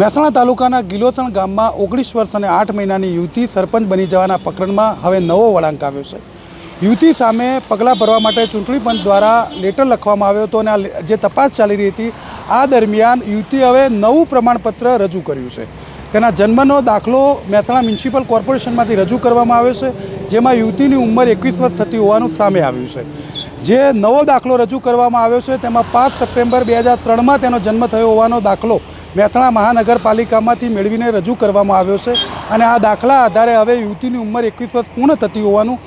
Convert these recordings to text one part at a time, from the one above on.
મહેસાણા તાલુકાના ગિલોસણ ગામમાં ઓગણીસ વર્ષ અને આઠ મહિનાની યુવતી સરપંચ બની જવાના પ્રકરણમાં હવે નવો વળાંક આવ્યો છે. યુવતી સામે પગલાં ભરવા માટે ચૂંટણી પંચ દ્વારા લેટર લખવામાં આવ્યો હતો અને જે તપાસ ચાલી રહી હતી, આ દરમિયાન યુવતી હવે નવું પ્રમાણપત્ર રજૂ કર્યું છે. તેના જન્મનો દાખલો મહેસાણા મ્યુનિસિપલ કોર્પોરેશનમાંથી રજૂ કરવામાં આવ્યો છે, જેમાં યુવતીની ઉંમર એકવીસ વર્ષ થતી હોવાનું સામે આવ્યું છે. જે નવો દાખલો રજૂ કરવામાં આવ્યો છે, તેમાં પાંચ સપ્ટેમ્બર બે હજાર ત્રણમાં તેનો જન્મ થયો હોવાનો દાખલો મહેસાણા મહાનગરપાલિકામાંથી મેળવીને રજૂ કરવામાં આવ્યો છે અને આ દાખલા આધારે હવે યુવતીની ઉંમર એકવીસ વર્ષ પૂર્ણ થતી હોવાનું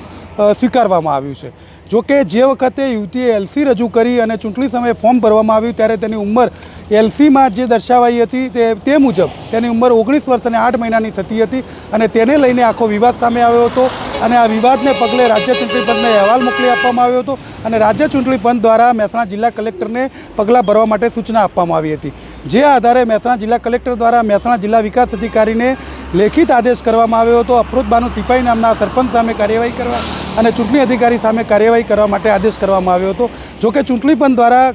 સ્વીકારવામાં આવ્યું છે. જો કે જે વખતે યુવતીએ એલસી રજૂ કરી અને ચૂંટણી સમયે ફોર્મ ભરવામાં આવ્યું, ત્યારે તેની ઉંમર એલસીમાં જે દર્શાવાઈ હતી તે તે મુજબ તેની ઉંમર ઓગણીસ વર્ષ અને આઠ મહિનાની થતી હતી અને તેને લઈને આખો વિવાદ સામે આવ્યો હતો. અને આ વિવાદને પગલે રાજ્ય ચૂંટણી પંચને અહેવાલ મોકલી આપવામાં આવ્યો હતો અને રાજ્ય ચૂંટણી પંચ દ્વારા મહેસાણા જિલ્લા કલેક્ટરને પગલાં ભરવા માટે સૂચના આપવામાં આવી હતી. જે આધારે મહેસાણા જિલ્લા કલેક્ટર દ્વારા મહેસાણા જિલ્લા વિકાસ અધિકારીને લેખિત આદેશ કરવામાં આવ્યો હતો. અફરોજ સિપાઈ નામના સરપંચ સામે કાર્યવાહી કરવા અને ચૂંટણી અધિકારી સામે કાર્યવાહી કરવા માટે આદેશ કરવામાં આવ્યો હતો. જોકે ચૂંટણી પંચ દ્વારા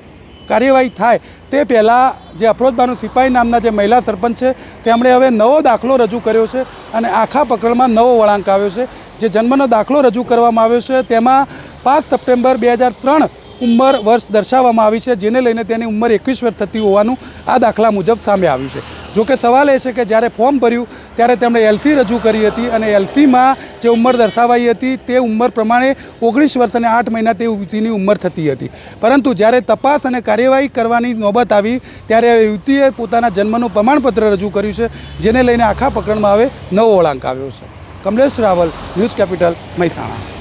કાર્યવાહી થાય તે પહેલાં જે અફરોજબાનુ સિપાઈ નામના જે મહિલા સરપંચ છે, તેમણે હવે નવો દાખલો રજૂ કર્યો છે અને આખા પ્રકરણમાં નવો વળાંક આવ્યો છે. જે જન્મનો દાખલો રજૂ કરવામાં આવ્યો છે, તેમાં પાંચ સપ્ટેમ્બર બે હજાર ત્રણ ઉંમર વર્ષ દર્શાવવામાં આવી છે, જેને લઈને તેની ઉંમર એકવીસ વર્ષ થતી હોવાનું આ દાખલા મુજબ સામે આવ્યું છે. જોકે સવાલ એ છે કે જ્યારે ફોર્મ ભર્યું, ત્યારે તેમણે એલસી રજૂ કરી હતી અને એલસીમાં જે ઉંમર દર્શાવાઈ હતી, તે ઉંમર પ્રમાણે ઓગણીસ વર્ષ અને આઠ મહિના તે યુવતીની ઉંમર થતી હતી. પરંતુ જ્યારે તપાસ અને કાર્યવાહી કરવાની નોબત આવી, ત્યારે યુવતીએ પોતાના જન્મનું પ્રમાણપત્ર રજૂ કર્યું છે, જેને લઈને આખા પ્રકરણમાં હવે નવો વળાંક આવ્યો છે. Kamlesh Raval news capital Mehsana.